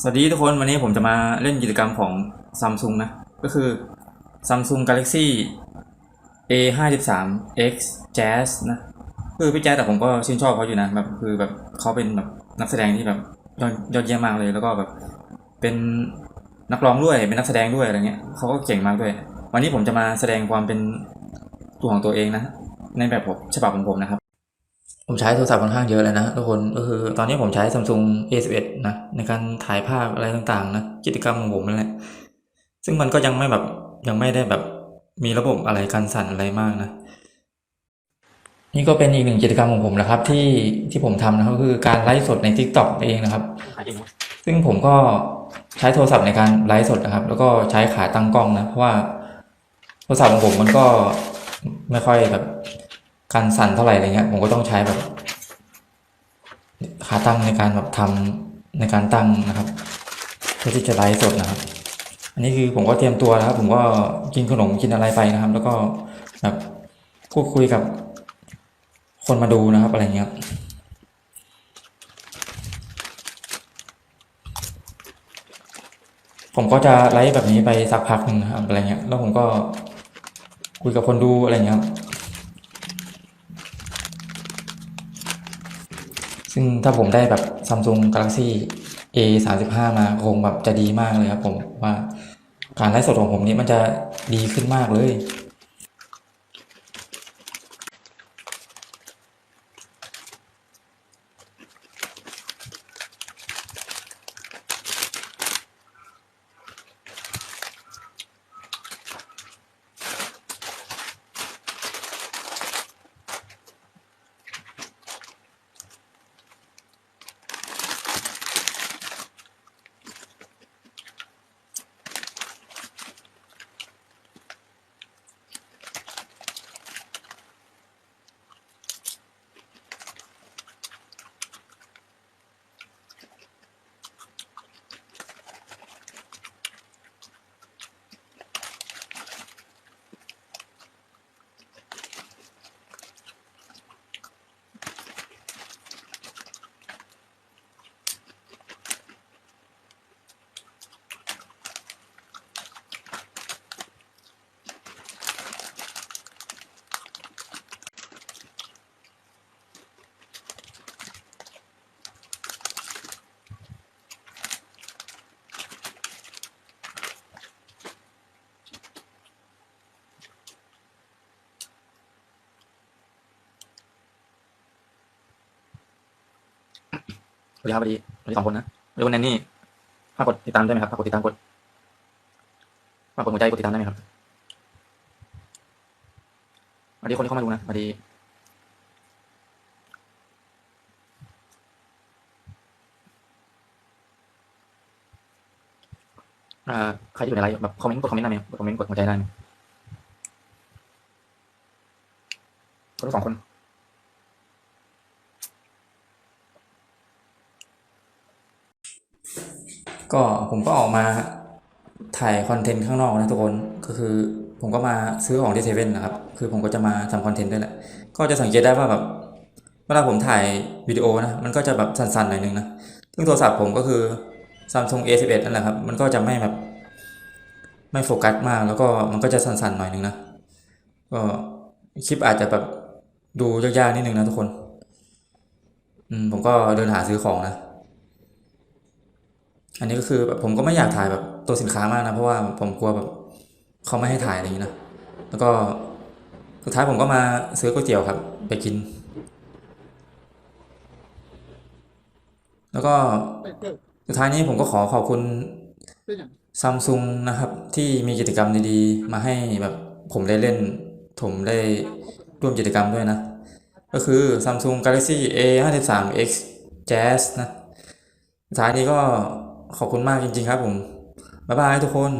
สวัสดีทุกคนวันนี้ผมจะมาเล่นกิจกรรมของซัมซุงนะ ก็คือ Samsung Galaxy A 5 3 X Jazz นะคือพี่แจ๊แต่ผมก็ชื่นชอบเขาอยู่นะแบบคือแบบเขาเป็นแบบนักแสดงที่แบบยอดยอดเยี่ยมมากเลย แล้วก็แบบเป็นนักร้องด้วยเป็นนักแสดงด้วยอะไรเงี้ยเขาก็เก่งมากด้วย วันนี้ผมจะมาแสดงความเป็นตัวของตัวเองนะ ในแบบผมฉบับของผมนะครับ ผมใช้โทรศัพท์ค่อนข้างเยอะเลยนะทุกคนก็คือตอนนี้ผมใช้ Samsung A11 นะในการถ่ายภาพอะไรต่างๆนะกิจกรรมของผมนั่นแหละซึ่งมันก็ยังไม่แบบยังไม่ได้แบบมีระบบอะไรกันสั่นอะไรมากนะ นี่ก็เป็นอีกหนึ่งกิจกรรมของผมนะครับ ที่ที่ผมทำนะครับก็คือการไลฟ์สดใน TikTok เองนะครับ ซึ่งผมก็ใช้โทรศัพท์ในการไลฟ์สดนะครับ แล้วก็ใช้ขาตั้งกล้องนะเพราะว่าโทรศัพท์ของผมมันก็ไม่ค่อยแบบ การสั่นเท่าไหร่อะไรเงี้ยผมก็ต้องใช้แบบขาตั้งในการแบบทำในการตั้งนะครับเพื่อที่จะไลฟ์สดนะครับ อันนี้คือผมก็เตรียมตัวแล้วครับ ผมก็กินขนมกินอะไรไปนะครับ แล้วก็แบบพูดคุยกับคนมาดูนะครับอะไรเงี้ยผมก็จะไลฟ์แบบนี้ไปสักพักหนึ่งนะครับอะไรเงี้ย แล้วผมก็คุยกับคนดูอะไรเงี้ยครับ ซึ่งถ้าผมได้แบบ Samsung Galaxy A 3 5มาคงแบบจะดีมากเลยครับผมว่าการไลฟ์สดของผมนี้มันจะดีขึ้นมากเลย สวัสดีครับสวัสดีสวัสดีสองคนนะสวัสดีคุณแนนนี่ฝากกดติดตามได้ไหมครับฝากกดติดตามกดฝากกดหัวใจกดติดตามได้ไหมครับสวัสดีคนที่เข้ามาดูนะสวัสดีใครที่อยู่ในไลฟ์แบบคอมเมนต์กดคอมเมนต์ได้ไหมกดคอมเมนต์กดหัวใจได้ไหมกดทั้งสองคน ก็ผมก็ออกมาถ่ายคอนเทนต์ข้างนอกนะทุกคน ก็คือผมก็มาซื้อของที่เซเว่นนะครับ คือผมก็จะมาทำคอนเทนต์ด้วยแหละ ก็จะสังเกตได้ว่าแบบเวลาผมถ่ายวิดีโอนะ มันก็จะแบบสั่นๆหน่อยนึงนะ ซึ่งโทรศัพท์ผมก็คือ Samsung A11 นั่นแหละครับ มันก็จะไม่แบบ ไม่โฟกัสมาก แล้วก็มันก็จะสั่นๆหน่อยนึงนะ ก็คลิปอาจจะแบบดูยากๆนิดนึงนะทุกคน อืมผมก็เดินหาซื้อของนะ อันนี้ก็คือแบบผมก็ไม่อยากถ่ายแบบตัวสินค้ามากนะ เพราะว่าผมกลัวแบบเขาไม่ให้ถ่ายอะไรอย่างนี้นะ แล้วก็สุดท้ายผมก็มาซื้อก๋วยเตี๋ยวครับ ไปกิน แล้วก็สุดท้ายนี้ผมก็ขอขอบคุณซัมซุงนะครับ ที่มีกิจกรรมดีๆ มาให้แบบผมได้เล่น ผมได้ร่วมกิจกรรมด้วยนะ ก็คือ Samsung Galaxy A 5 3 X Jazz นะสุดท้ายนี้ก็ ขอบคุณมากจริง ๆ ครับผม บ๊ายบายทุกคน